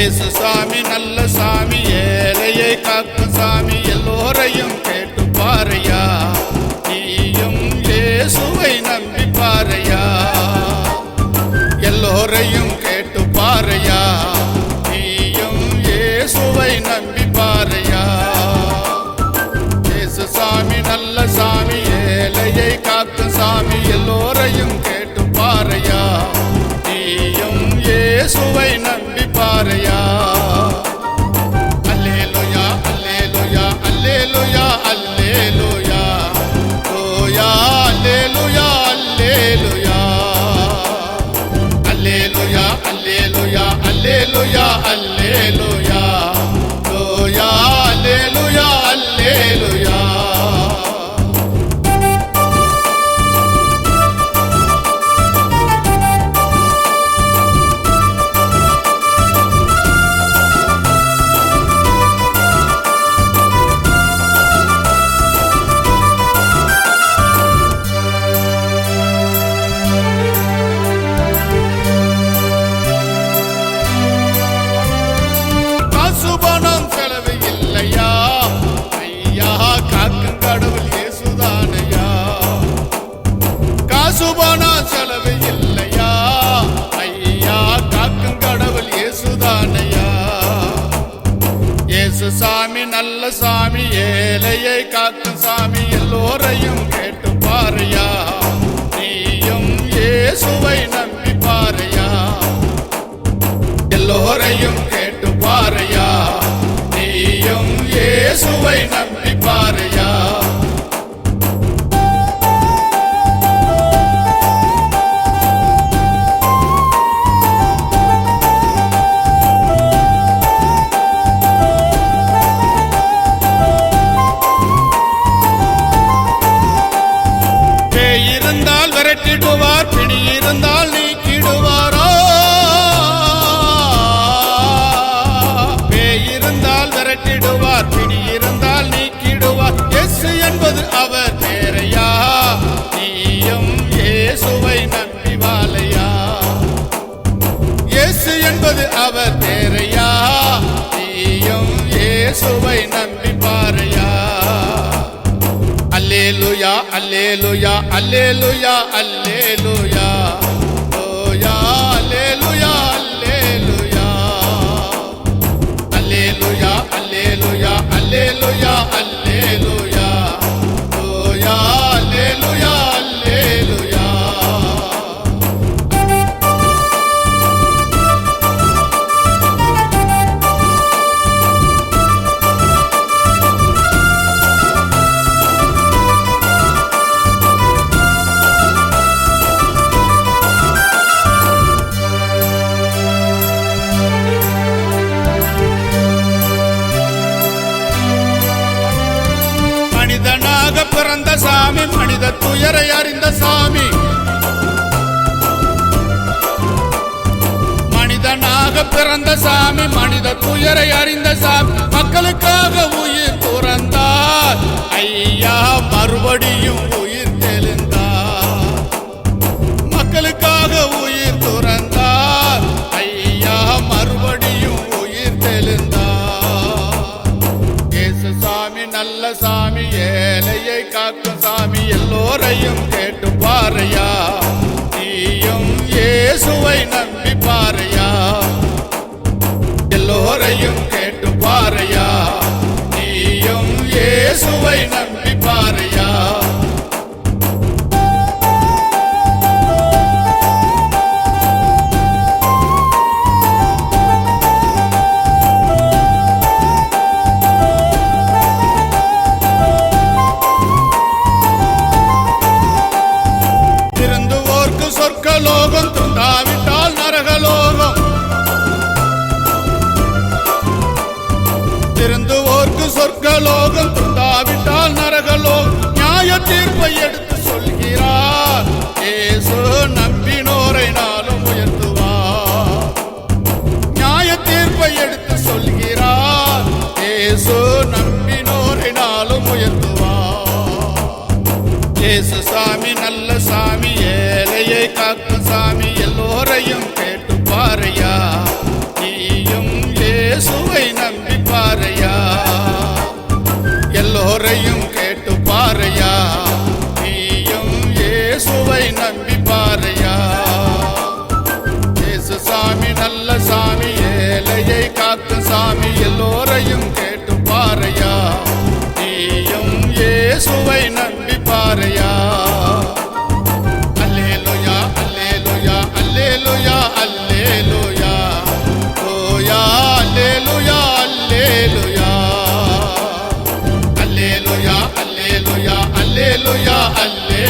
ஏசு சாமி நல்ல சாமி ஏழையை காக்கும் சாமி எல்லோரையும் கேட்டு பாறையா நீயும் இயேசுவை நம்பி பாறையா எல்லோரையும் கேட்டு பாறையா நீயும் இயேசுவை நம்பி பாறையா ஏசு சாமி நல்ல சாமி ஏழையை காக்கும் சாமி எல்லோரையும் கேட்டு பாறையா நீயும் இயேசுவை நம்பி இயேசுவை இயேசுவை நம்பி பாரையா அல்லேலுயா அல்லேலுயா அல்லேலுயா அல்லேலுயா. மனிதனாக பிறந்த சாமி மனித துயரை அறிந்த சாமி. மனிதனாக பிறந்த சாமி மனித துயரை அறிந்த சாமி. மக்களுக்காக உயிர் துறந்தார். ஐயா மறுபடியும் உயிர் தெளிந்தார். மக்களுக்காக உயிர் எல்லோரையும் கேட்டு பாறையா? நீயும் இயேசுவை நம்பி பாறையா? எல்லோரையும் கேட்டு பாறையா? நீயும் இயேசுவை ஏசு சாமி நல்ல சாமி ஏழையை காக்கும் சாமி எல்லோரையும் கேட்டு பாறையா நீயும் இயேசுவை நம்பி பாறையா எல்லோரையும் கேட்டு பாறையா நீயும் இயேசுவை நம்பி பாறையா ஏசு சாமி நல்ல சாமி ஏழையை காக்கும் சாமி எல்லோரையும் கே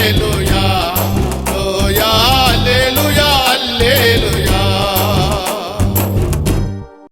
aleluya.